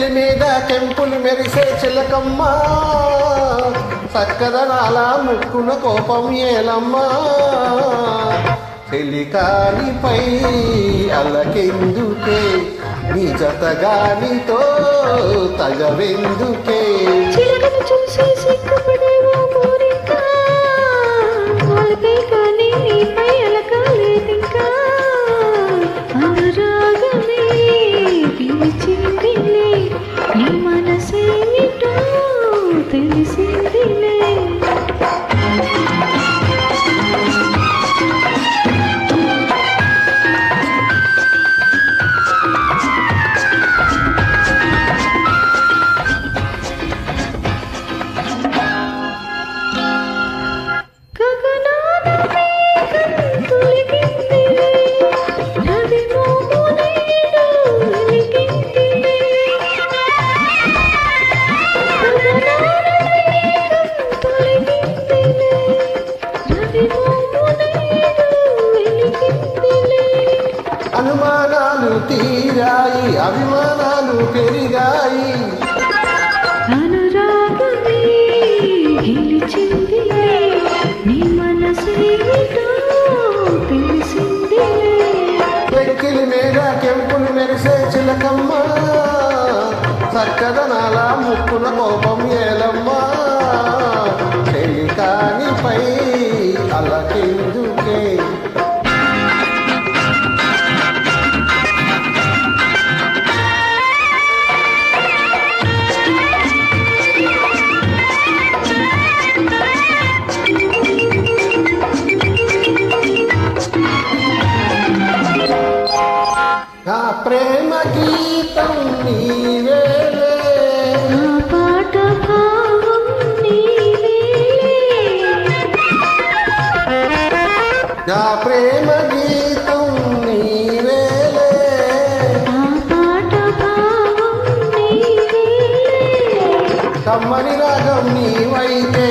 నెత్తిల మీద కెంపులు మెరిసే చిలకమ్మ. చక్కదనాల ముక్కున కోపం ఏలమ్మా. చెలికానిపై అలకెందుకే? నిజతగానితో తగవెందుకే? చిలకను చూసి తీరాయి అభిమానాలు పెరిగాయి. వెక్కిలి మీద కెంపులు మెరిసే చిలకమ్మ చక్కదనాల ముక్కున కోపం ఏలమ్మా. నా ప్రేమ గీతం నీవేలే నా పాట భావం నా ప్రేమ గీతం నీవేలే నా పాట భావం నీవేలే కమ్మని రాగం నీవైతే.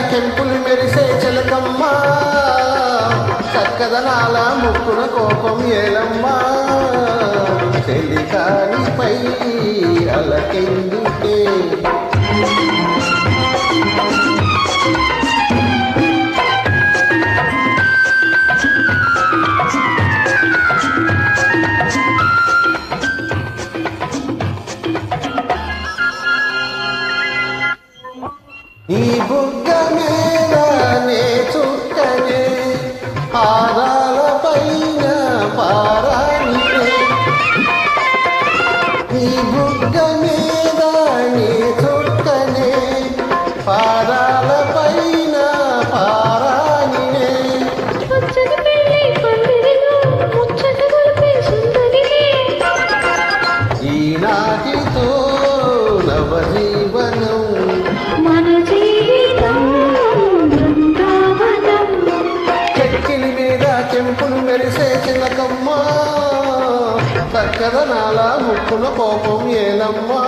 కెంపులు మెరిసే చిలకమ్మ. చక్కదనాల ముక్కున కోపం ఏలమ్మా. చెలికానిపై అలకెందుకే? నీ బుగ్గ మీద నీ చుక్కనే పాదాల పైన పారాణినే పచ్చని చక్కదనాల ముక్కున కోపం ఏలమ్మా